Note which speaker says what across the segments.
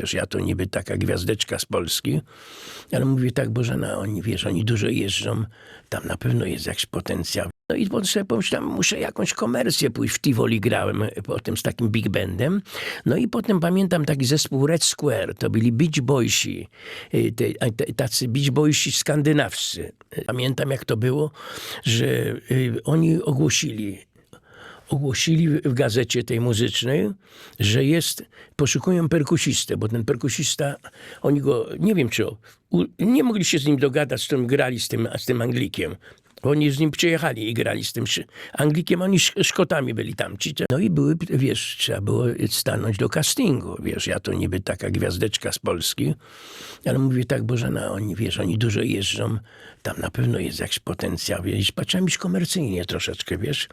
Speaker 1: wiesz, ja to niby taka gwiazdeczka z Polski, ale mówię tak, Bożena, oni, wiesz, oni dużo jeżdżą, tam na pewno jest jakiś potencjał. No i sobie pomyślałem, muszę jakąś komercję pójść. W Tivoli grałem e, potem z takim big bandem. No i potem pamiętam taki zespół Red Square, to byli Beach Boysi, e, tacy Beach Boysi skandynawscy. E, Pamiętam jak to było, że oni ogłosili, ogłosili w gazecie tej muzycznej, że jest, poszukują perkusistę, bo ten perkusista, oni go, nie wiem czy, nie mogli się z nim dogadać, z którym grali z tym, z tym Anglikiem. Oni z nim przyjechali i grali z tym Anglikiem, oni Sz- Szkotami byli tamci. No i były, wiesz, trzeba było stanąć do castingu, wiesz, ja to niby taka gwiazdeczka z Polski, ale mówię tak, Bożena, oni, wiesz, oni dużo jeżdżą, tam na pewno jest jakiś potencjał, wiesz, patrzyłem już komercyjnie troszeczkę, wiesz,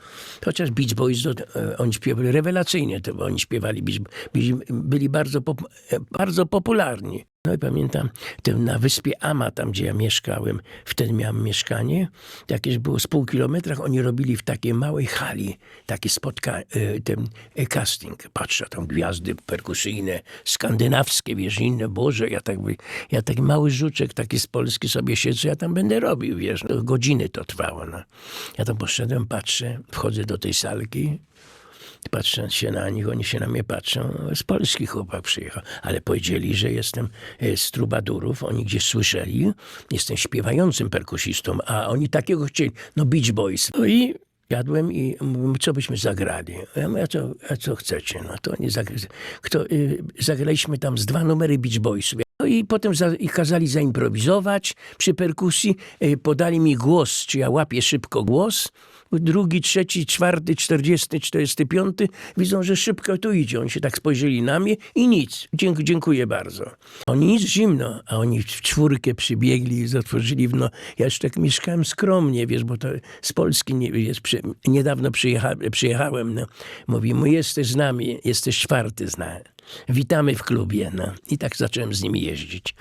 Speaker 1: chociaż Beach Boys, to, e, oni śpiewali rewelacyjnie, to bo oni śpiewali, byli, byli bardzo, pop, e, bardzo popularni. No i pamiętam, tym na wyspie Ama, tam gdzie ja mieszkałem, wtedy miałem mieszkanie, jakieś było z pół kilometrach, oni robili w takiej małej hali takie spotkanie, ten e, casting. Patrzę, tam gwiazdy perkusyjne, skandynawskie, wiesz, inne, Boże, ja tak, ja taki mały żuczek taki z Polski sobie siedzę, ja tam będę robił, wiesz, no, godziny to trwało. No. Ja tam poszedłem, patrzę, wchodzę do tej salki, Patrzę się na nich, oni się na mnie patrzą. Z Polski chłopak przyjechał. Ale powiedzieli, że jestem e, z trubadurów. Oni gdzieś słyszeli. Jestem śpiewającym perkusistą, a oni takiego chcieli. No Beach Boys. No i jadłem i mówią, co byśmy zagrali. Ja mówię, a co, a co chcecie? No to oni zagra... Kto, y, zagraliśmy tam z dwa numery Beach Boysów. No i potem za, i kazali zaimprowizować przy perkusji. E, Podali mi głos, czy ja łapię szybko głos. Drugi, trzeci, czwarty, czterdziesty, czterdziesty piąty. Widzą, że szybko tu idzie. Oni się tak spojrzeli na mnie i nic. Dziękuję, dziękuję bardzo. Oni nic zimno, a oni w czwórkę przybiegli i otworzyli. No, ja jeszcze tak mieszkałem skromnie, wiesz, bo to z Polski nie, jest, przy, niedawno przyjecha, przyjechałem. No. Mówi, mu jesteś z nami, jesteś czwarty z nami. Witamy w klubie. No. I tak zacząłem z nimi jeździć.